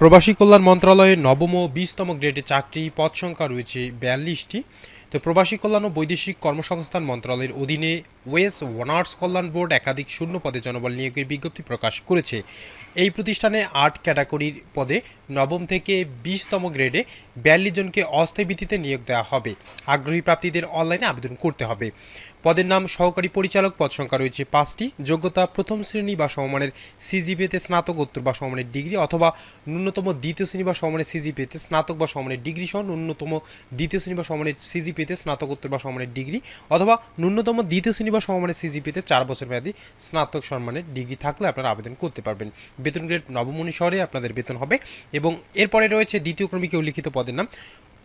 প্রবাসী কল্যাণ মন্ত্রণালয়ের নবম ও বিশতম গ্রেডে চাকরি পদ সংখ্যা রয়েছে বিয়াল্লিশটি। তো প্রবাসী কল্যাণ ও বৈদেশিক কর্মসংস্থান মন্ত্রণালয়ের অধীনে ওয়েস ওয়ানার্স কল্যাণ বোর্ড একাধিক শূন্য পদে জনবল নিয়োগের বিজ্ঞপ্তি প্রকাশ করেছে। এই প্রতিষ্ঠানে আট ক্যাটাগরির পদে নবম থেকে বিশতম গ্রেডে বিয়াল্লিশ জনকে অস্থায়ী ভিত্তিতে নিয়োগ দেওয়া হবে। আগ্রহী প্রাপ্তিদের অনলাইনে আবেদন করতে হবে। পদের নাম সহকারী পরিচালক পদ সংখ্যা রয়েছে পাঁচটি। যোগ্যতা প্রথম শ্রেণি বা সমমানের সিজিপিএতে স্নাতকোত্তর বা সমমানের ডিগ্রি অথবা ন্যূনতম দ্বিতীয় শ্রেণি বা সমমানের সিজিপিএতে স্নাতক বা সমমানের ডিগ্রি সহ ন্যূনতম দ্বিতীয় শ্রেণি বা সমমানের সিজিপিএতে স্নাতকোত্তর বা সমমানের ডিগ্রি অথবা ন্যূনতম দ্বিতীয় শ্রেণি বা সমমানের সিজিপিএতে চার বছর মেয়াদী স্নাতক সম্মানের ডিগ্রি থাকলে আপনারা আবেদন করতে পারবেন। বেতন গ্রেড নবম অনুসারে আপনাদের বেতন হবে এবং এরপরে রয়েছে দ্বিতীয় ক্রমিকে উল্লিখিত পদের নাম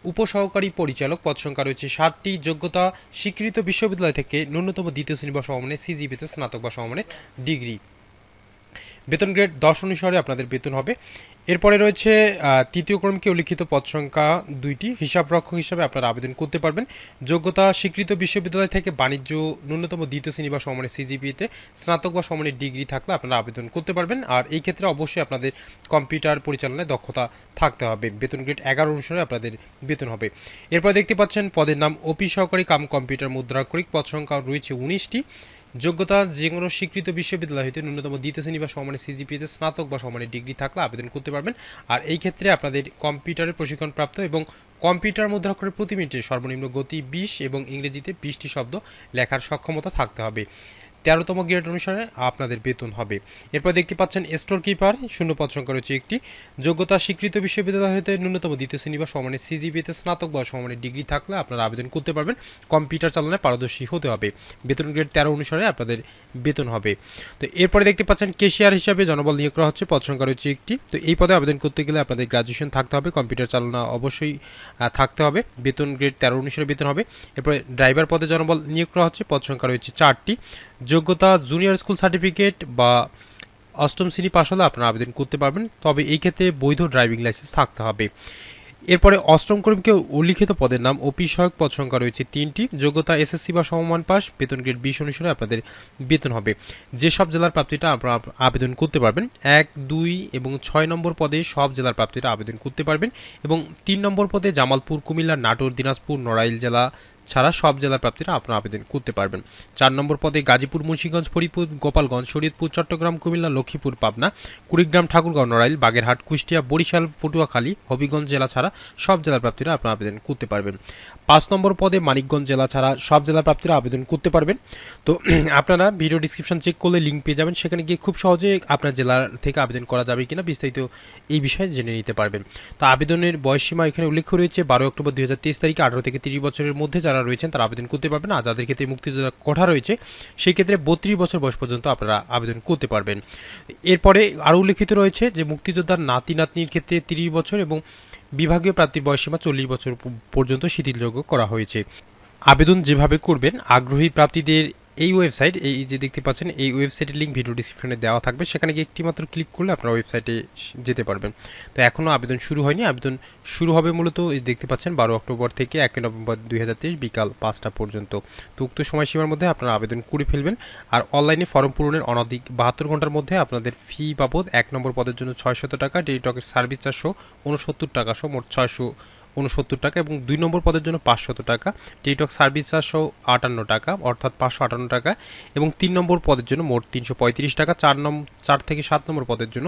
উপসহকারী পরিচালক পদ সংখ্যা রয়েছে ষাটটি যোগ্যতা, স্বীকৃত বিশ্ববিদ্যালয় থেকে ন্যূনতম দ্বিতীয় শ্রেণি বা সমমানের সিজিপিতে স্নাতক বা সমমানের ডিগ্রি। বেতন গ্রেড দশ অনুসারে আপনাদের বেতন হবে। এরপরে রয়েছে তৃতীয় ক্রমকে উল্লিখিত পদ সংখ্যা দুইটি হিসাবরক্ষক হিসাবে আপনারা আবেদন করতে পারবেন। যোগ্যতা স্বীকৃত বিশ্ববিদ্যালয় থেকে বাণিজ্য ন্যূনতম দ্বিতীয় শ্রেণি বা সমানের সিজিপিতে স্নাতক বা সমানের ডিগ্রি থাকলে আপনারা আবেদন করতে পারবেন। আর এই ক্ষেত্রে অবশ্যই আপনাদের কম্পিউটার পরিচালনায় দক্ষতা থাকতে হবে। বেতন গ্রেড এগারো অনুসারে আপনাদের বেতন হবে। এরপর দেখতে পাচ্ছেন, পদের নাম অফিস সহকারী কাম কম্পিউটার মুদ্রাক্ষরিক। পদ সংখ্যা রয়েছে উনিশটি। যোগ্যতা যে কোনো স্বীকৃত বিশ্ববিদ্যালয় হইতে ন্যূনতম দ্বিতীয় শ্রেণি বা সমানের সিজিপিতে স্নাতক বা সমানের ডিগ্রি থাকলে আবেদন করতে পারবেন। আর এই ক্ষেত্রে আপনাদের কম্পিউটারের প্রশিক্ষণপ্রাপ্ত এবং কম্পিউটার মুদ্রাক্ষরের প্রতি মিনিটে সর্বনিম্ন গতি বিশ এবং ইংরেজিতে বিশটি শব্দ লেখার সক্ষমতা থাকতে হবে। তেরোতম গ্রেড অনুসারে আপনাদের বেতন হবে। এরপর দেখতে পাচ্ছেন স্টোর কিপার শূন্য পদ সংখ্যা রয়েছে একটি। যোগ্যতা স্বীকৃত বিশ্ববিদ্যালয় হতে ন্যূনতম দ্বিতীয় শ্রেণি বা সমানের সিজিপিতে স্নাতক বা সমানের ডিগ্রি থাকলে আপনারা আবেদন করতে পারবেন। কম্পিউটার চালনায় পারদর্শী হতে হবে। বেতন গ্রেড তেরো অনুসারে আপনাদের বেতন হবে। তো এরপরে দেখতে পাচ্ছেন কেশিয়ার হিসাবে জনবল নিয়োগ করা হচ্ছে, পদ সংখ্যা রয়েছে একটি। তো এই পদে আবেদন করতে গেলে আপনাদের গ্রাজুয়েশন থাকতে হবে। কম্পিউটার চালনা অবশ্যই থাকতে হবে। বেতন গ্রেড তেরো অনুসারে বেতন হবে। এরপরে ড্রাইভার পদে জনবল নিয়োগ করা হচ্ছে, পদ সংখ্যা রয়েছে চারটি। যোগ্যতা জুনিয়র স্কুল সার্টিফিকেট বা অষ্টম শ্রেণি পাশ হলে আপনারা আবেদন করতে পারবেন। তবে এই ক্ষেত্রে বৈধ ড্রাইভিং লাইসেন্স থাকতে হবে। এরপরে অষ্টম কর্মীকে উল্লিখিত পদের নাম ও সহায়ক পদ সংখ্যা রয়েছে তিনটি। যোগ্যতা এসএসসি বা সমমান পাস বেতন গ্রেড বিশ অনুসারে আপনাদের বেতন হবে। যেসব জেলার প্রাপ্তিটা আপনারা আবেদন করতে পারবেন, এক, দুই এবং ছয় নম্বর পদে সব জেলার প্রাপ্তিটা আবেদন করতে পারবেন এবং তিন নম্বর পদে জামালপুর, কুমিল্লা, নাটোর, দিনাজপুর, নড়াইল জেলা ছাড়া সব জেলা প্রাপ্তিরা আপনারা আবেদন করতে পারবেন। চার নম্বর পদে গাজীপুর, মুন্সিগঞ্জ, ফরিদপুর, গোপালগঞ্জ, শরীয়তপুর, চট্টগ্রাম, কুমিল্লা, লক্ষ্মীপুর, পাবনা, কুড়িগ্রাম, ঠাকুরগাঁও, নড়াইল, বাগেরহাট, কুষ্টিয়া, বরিশাল, পটুয়াখালী, হবিগঞ্জ জেলা ছাড়া সব জেলা প্রাপ্তিরা আপনারা আবেদন করতে পারবেন। পাঁচ নম্বর পদে মানিকগঞ্জ জেলা ছাড়া সব জেলা প্রাপ্তিরা আবেদন করতে পারবেন। তো আপনারা ভিডিও ডিসক্রিপশন চেক করলে লিঙ্ক পেয়ে যাবেন। সেখানে গিয়ে খুব সহজে আপনার জেলার থেকে আবেদন করা যাবে কিনা বিস্তারিত এই বিষয়ে জেনে নিতে পারবেন। তো আবেদনের বয়সসীমা এখানে উল্লেখ রয়েছে বারো অক্টোবর দুই হাজার তেইশ তারিখে, আঠারো থেকে তিরিশ বছরের মধ্যে যারা রয়েছেন তারা আবেদন করতে পারবেন আর যাদের ক্ষেত্রে মুক্তিযোদ্ধা কোঠা রয়েছে সেই ক্ষেত্রে বত্রিশ বছর বয়স পর্যন্ত আপনারা আবেদন করতে পারবেন। এরপরে আরও উল্লেখিত রয়েছে যে, মুক্তিযোদ্ধার নাতি নাতনির ক্ষেত্রে তিরিশ বছর এবং বিভাগীয় প্রাপ্তি বয়সীমা চল্লিশ বছর পর্যন্ত শিথিলযোগ্য করা হয়েছে। আবেদন যেভাবে করবেন, আগ্রহী প্রাপ্তিদের এই ওয়েবসাইট এই যে দেখতে পাচ্ছেন, এই ওয়েবসাইটের লিঙ্ক ভিডিও ডিসক্রিপশনে দেওয়া থাকবে। সেখানে গিয়ে একটি মাত্র ক্লিক করলে আপনারা ওয়েবসাইটে যেতে পারবেন। তো এখনও আবেদন শুরু হয়নি। আবেদন শুরু হবে মূলত এই দেখতে পাচ্ছেন, বারো অক্টোবর থেকে একই নভেম্বর দুই হাজার তেইশ বিকাল পাঁচটা পর্যন্ত। তো উক্ত সময়সীমার মধ্যে আপনারা আবেদন করে ফেলবেন। আর অনলাইনে ফর্ম পূরণের অনধিক বাহাত্তর ঘণ্টার মধ্যে আপনাদের ফি বাবদ এক নম্বর পদের জন্য ছয়শত টাকা টেলিটকের সার্ভিস চারশো উনসত্তর টাকা সহ মোট ছয়শো উনসত্তর টাকা এবং দুই নম্বর পদের জন্য পাঁচশত টাকা। টিকটক সার্ভিস চারশো আটান্ন টাকা, অর্থাৎ পাঁচশো আটান্ন টাকা এবং তিন নম্বর পদের জন্য মোট তিনশো পঁয়ত্রিশ টাকা। চার নম্বর চার থেকে সাত নম্বর পদের জন্য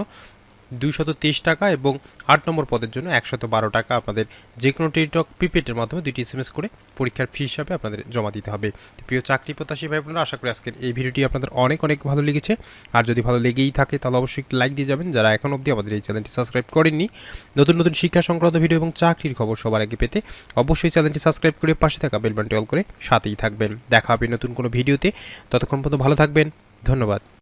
দুইশত তেইশ টাকা এবং আট নম্বর পদের জন্য একশত বারো টাকা। আপনাদের যে কোনো টেলিটক প্রিপেডের মাধ্যমে দুইটি এস করে পরীক্ষার ফি হিসাবে আপনাদের জমা দিতে হবে। প্রিয় চাকরি প্রত্যাশী ভাই বোনেরা, আশা করি আজকের এই ভিডিওটি আপনাদের অনেক অনেক ভালো লেগেছে। আর যদি ভালো লেগেই থাকে, তাহলে অবশ্যই লাইক দিয়ে যাবেন। যারা এখন অবধি আমাদের এই চ্যানেলটি সাবস্ক্রাইব করেননি, নতুন নতুন শিক্ষা সংক্রান্ত ভিডিও এবং চাকরির খবর সবার আগে পেতে অবশ্যই চ্যানেলটি সাবস্ক্রাইব করে পাশে থাকা বেল বাটনটি অল করে সাথেই থাকবেন। দেখা হবে নতুন কোনো ভিডিওতে। ততক্ষণ পর্যন্ত ভালো থাকবেন। ধন্যবাদ।